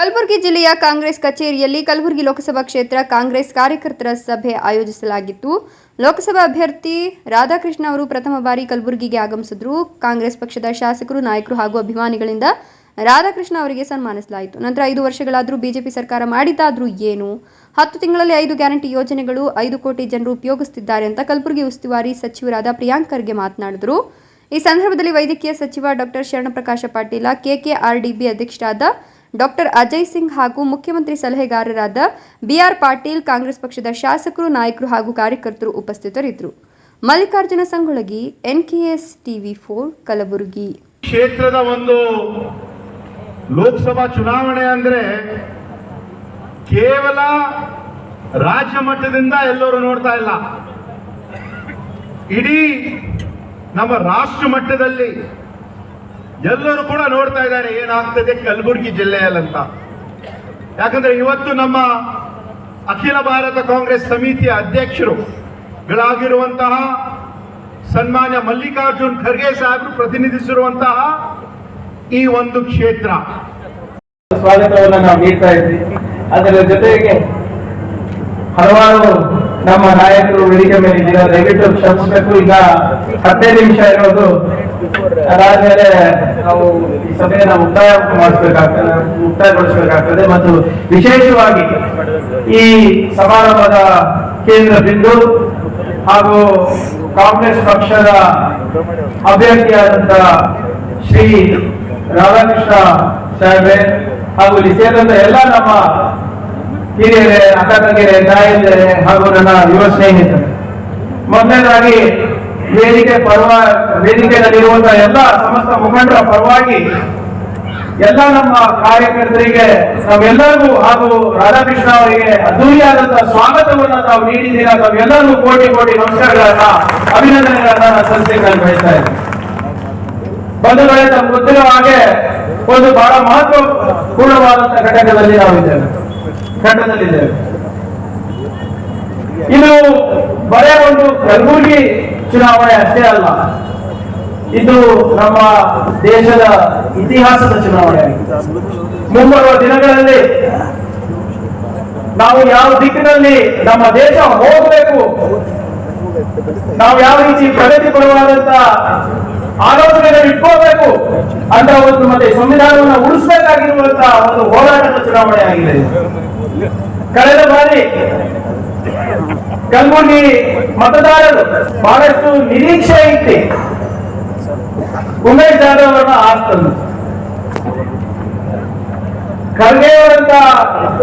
ಕಲಬುರಗಿ ಜಿಲ್ಲೆಯ ಕಾಂಗ್ರೆಸ್ ಕಚೇರಿಯಲ್ಲಿ ಕಲಬುರಗಿ ಲೋಕಸಭಾ ಕ್ಷೇತ್ರ ಕಾಂಗ್ರೆಸ್ ಕಾರ್ಯಕರ್ತರ ಸಭೆ ಆಯೋಜಿಸಲಾಗಿತ್ತು. ಲೋಕಸಭಾ ಅಭ್ಯರ್ಥಿ ರಾಧಾಕೃಷ್ಣ ಅವರು ಪ್ರಥಮ ಬಾರಿ ಕಲಬುರಗಿಗೆ ಆಗಮಿಸಿದ್ರು. ಕಾಂಗ್ರೆಸ್ ಪಕ್ಷದ ಶಾಸಕರು, ನಾಯಕರು ಹಾಗೂ ಅಭಿಮಾನಿಗಳಿಂದ ರಾಧಾಕೃಷ್ಣ ಅವರಿಗೆ ಸನ್ಮಾನಿಸಲಾಯಿತು. ನಂತರ ಐದು ವರ್ಷಗಳಾದರೂ ಬಿಜೆಪಿ ಸರ್ಕಾರ ಮಾಡಿದ್ದಾದ್ರೂ ಏನು? ಹತ್ತು ತಿಂಗಳಲ್ಲಿ ಐದು ಗ್ಯಾರಂಟಿ ಯೋಜನೆಗಳು, ಐದು ಕೋಟಿ ಜನರು ಉಪಯೋಗಿಸುತ್ತಿದ್ದಾರೆ ಅಂತ ಕಲಬುರಗಿ ಉಸ್ತುವಾರಿ ಸಚಿವರಾದ ಪ್ರಿಯಾಂಕ್ ಖರ್ಗೆ ಮಾತನಾಡಿದರು. ಈ ಸಂದರ್ಭದಲ್ಲಿ ವೈದ್ಯಕೀಯ ಸಚಿವ ಡಾಕ್ಟರ್ ಶರಣಪ್ರಕಾಶ ಪಾಟೀಲ, ಕೆಕೆಆರ್ಡಿಬಿ ಅಧ್ಯಕ್ಷರಾದ ಡಾಕ್ಟರ್ ಅಜಯ್ ಸಿಂಗ್ ಹಾಗೂ ಮುಖ್ಯಮಂತ್ರಿ ಸಲಹೆಗಾರರಾದ ಬಿಆರ್ ಪಾಟೀಲ್, ಕಾಂಗ್ರೆಸ್ ಪಕ್ಷದ ಶಾಸಕರು, ನಾಯಕರು ಹಾಗೂ ಕಾರ್ಯಕರ್ತರು ಉಪಸ್ಥಿತರಿದ್ದರು. Mallikarjuna Sangolagi NKS TV four, Kalaburagi. ಕ್ಷೇತ್ರದ ಒಂದು ಲೋಕಸಭಾ ಚುನಾವಣೆ ಅಂದ್ರೆ ಕೇವಲ ರಾಜ್ಯ ಮಟ್ಟದಿಂದ ಎಲ್ಲರೂ ನೋಡ್ತಾ ಇಲ್ಲ. ಇಡೀ ನಮ್ಮ ರಾಷ್ಟ್ರ ಮಟ್ಟದಲ್ಲಿ ಎಲ್ಲರೂ ಕೂಡ ನೋಡ್ತಾ ಇದ್ದಾರೆ, ಏನಾಗ್ತದೆ ಕಲಬುರಗಿ ಜಿಲ್ಲೆಯಲ್ಲಂತ. ಯಾಕಂದ್ರೆ ಇವತ್ತು ನಮ್ಮ ಅಖಿಲ ಭಾರತ ಕಾಂಗ್ರೆಸ್ ಸಮಿತಿಯ ಅಧ್ಯಕ್ಷರು ಗಳಾಗಿರುವಂತಹ ಸನ್ಮಾನ್ಯ ಮಲ್ಲಿಕಾರ್ಜುನ್ ಖರ್ಗೆ ಸಾಹೇಬರು ಪ್ರತಿನಿಧಿಸಿರುವಂತಹ ಈ ಒಂದು ಕ್ಷೇತ್ರ. ಸ್ವಾಗತವನ್ನು ನಾವು ನೀಡ್ತಾ ಇದ್ವಿ. ಅದರ ಜೊತೆಗೆ ಹಲವಾರು ನಮ್ಮ ನಾಯಕರು ವೇದಿಕೆ ಮೇಲೆ ದಯವಿಟ್ಟು ಕ್ಷಮಿಸಬೇಕು. ಈಗ ಹದಿನೈದು ನಿಮಿಷ ಇರೋದು. ಅದಾದ್ಮೇಲೆ ನಾವು ಈ ಸಭೆಯನ್ನ ಮುಕ್ತಾಯ ಮಾಡಿಸ್ಬೇಕಾಗ್ತದೆ, ಮುಕ್ತಾಯಗೊಳಿಸಬೇಕಾಗ್ತದೆ ಮತ್ತು ವಿಶೇಷವಾಗಿ ಈ ಸಮಾರಂಭದ ಕೇಂದ್ರ ಬಿಂದು ಹಾಗೂ ಕಾಂಗ್ರೆಸ್ ಪಕ್ಷದ ಅಭ್ಯರ್ಥಿಯಾದಂತಹ ಶ್ರೀ ರಾಧಾಕೃಷ್ಣ ಸಾಹೇಬ್ರೆ ಹಾಗೂ ಇಲ್ಲಿ ಸೇರಿದಂತ ಎಲ್ಲ ನಮ್ಮ ಹಿರಿಯರೇ ಅಕ್ಕ ತಂಗಿಯರೇ ತಾಯಿಯರೇ ಹಾಗೂ ನನ್ನ ಯುವ ಸ್ನೇಹಿತರು, ಮೊದಲನೇದಾಗಿ ವೇದಿಕೆ ಪರವ ವೇದಿಕೆಯಲ್ಲಿರುವಂತಹ ಎಲ್ಲ ಸಮಸ್ತ ಮುಖಂಡರ ಪರವಾಗಿ ಎಲ್ಲ ನಮ್ಮ ಕಾರ್ಯಕರ್ತರಿಗೆ ನಾವೆಲ್ಲರಿಗೂ ಹಾಗೂ ರಾಧಾಕೃಷ್ಣ ಅವರಿಗೆ ಅದ್ದೂರಿಯಾದಂತಹ ಸ್ವಾಗತವನ್ನ ತಾವು ನೀಡಿದ್ದೀರಾ. ತಾವೆಲ್ಲರಿಗೂ ಕೋಟಿ ಕೋಟಿ ನಮಸ್ಕಾರಗಳನ್ನ, ಅಭಿನಂದನೆಗಳನ್ನ ನಾನು ಸಲ್ಲಿಸಲಿಕ್ಕೆ ನಾನು ಬಯಸ್ತಾ ಇದ್ದೀನಿ. ಬಂಧುಗಳೇ ತಮ್ಗೆ ಗೊತ್ತಿರೋ ಹಾಗೆ ಒಂದು ಬಹಳ ಮಹತ್ವಪೂರ್ಣವಾದಂತಹ ಘಟಕದಲ್ಲಿ ನಾವಿದ್ದೇವೆ. ಘಟ್ಟದಲ್ಲಿದ್ದೇವೆ ಇದು ಬರೇ ಒಂದು ಕಲಬುರಗಿ ಚುನಾವಣೆ ಅಷ್ಟೇ ಅಲ್ಲ. ಇದು ನಮ್ಮ ದೇಶದ ಇತಿಹಾಸದ ಚುನಾವಣೆ. ಮುಂಬರುವ ದಿನಗಳಲ್ಲಿ ನಾವು ಯಾವ ದಿಕ್ಕಿನಲ್ಲಿ ನಮ್ಮ ದೇಶ ಹೋಗಬೇಕು, ನಾವು ಯಾವ ರೀತಿ ಪ್ರಗತಿ ಪರವಾದಂತ ಆಲೋಚನೆಗಳು ಇಟ್ಕೋಬೇಕು ಅಂತ ಒಂದು ಮತ್ತೆ ಸಂವಿಧಾನವನ್ನು ಉಳಿಸಬೇಕಾಗಿರುವಂತಹ ಒಂದು ಹೋರಾಟದ ಚುನಾವಣೆ ಆಗಿದೆ. ಕಳೆದ ಬಾರಿ ಕಲಬುರಗಿ ಮತದಾರರು ಬಹಳಷ್ಟು ನಿರೀಕ್ಷೆ ಇಟ್ಟು ಉಮೇಶ್ ಜಾಧವ್ ಅವರನ್ನ ಆರ್ತಂದು ಖರ್ಗೆ ಅವರಂತ